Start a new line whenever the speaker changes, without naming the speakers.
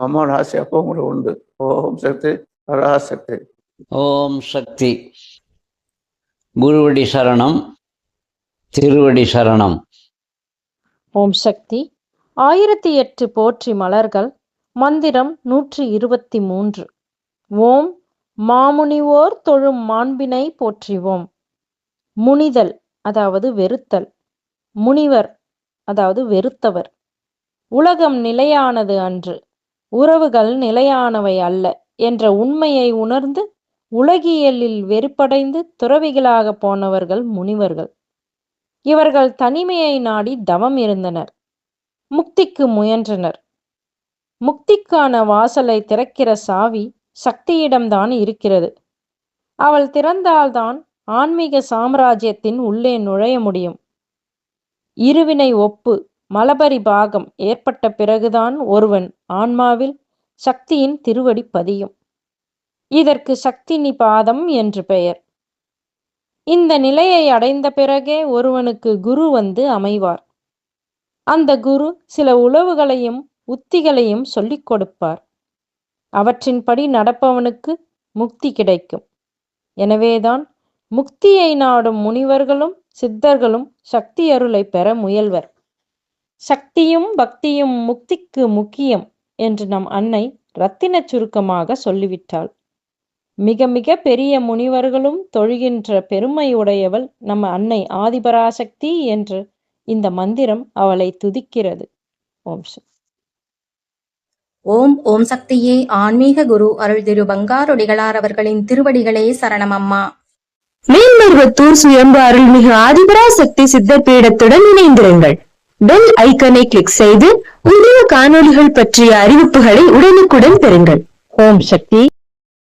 அம்மாவோட ஆசை அப்போ கூட உண்டு. ஓம் சக்தி பராசக்தி.
ஓம் சக்தி. குருவடி சரணம் திருவடி சரணம்.
ஓம் சக்தி. ஆயிரத்தி எட்டு போற்றி மலர்கள் மந்திரம் நூற்றி இருபத்தி மூன்று. ஓம் மாமுனிவோர் தொழும் மாண்பினை போற்றிவோம். முனிதல் அதாவது வெறுத்தல். முனிவர் அதாவது வெறுத்தவர். உலகம் நிலையானது அன்று. உறவுகள் நிலையானவை அல்ல என்ற உண்மையை உணர்ந்து உலகியலில் வெறுப்படைந்து துறவிகளாக போனவர்கள் முனிவர்கள். இவர்கள் தனிமையை நாடி தவம் இருந்தனர். முக்திக்கு முயன்றனர். முக்திக்கான வாசலை திறக்கிற சாவி சக்தியிடம்தான் இருக்கிறது. அவள் திறந்தால்தான் ஆன்மீக சாம்ராஜ்யத்தின் உள்ளே நுழைய முடியும். இருவினை ஒப்பு மலபரி பாகம் ஏற்பட்ட பிறகுதான் ஒருவன் ஆன்மாவில் சக்தியின் திருவடி பதியும். இதற்கு சக்தி நிபாதம் என்று பெயர். இந்த நிலையை அடைந்த பிறகே ஒருவனுக்கு குரு வந்து அமைவார். அந்த குரு சில உளவுகளையும் உத்திகளையும் சொல்லிக் கொடுப்பார். அவற்றின்படி நடப்பவனுக்கு முக்தி கிடைக்கும். எனவேதான் முக்தியை நாடும் முனிவர்களும் சித்தர்களும் சக்தி அருளை பெற முயல்வர். சக்தியும் பக்தியும் முக்திக்கு முக்கியம் என்று நம் அன்னை ரத்தின சுருக்கமாக சொல்லிவிட்டாள். மிக மிக பெரிய முனிவர்களும் தொழுகின்ற பெருமையுடையவள் நம்ம அன்னை ஆதிபராசக்தி என்று இந்த மந்திரம் அவளை துதிக்கிறது. ஓம்
ஓம் ஓம் சக்தியே ஆன்மீக குரு அருள் திரு பங்காரொடிகளார் அவர்களின் திருவடிகளே சரணம் அம்மா.
மேல்மருவத்தூர் சுயம்பு அருள்மிகு ஆதிபராசக்தி சித்தர் பீடத்துடன் இணைந்திருங்கள். பெல் ஐக்கனை கிளிக் செய்து புதிய காணொளிகள் பற்றிய அறிவிப்புகளை உடனுக்குடன் பெறுங்கள்.
ஓம் சக்தி.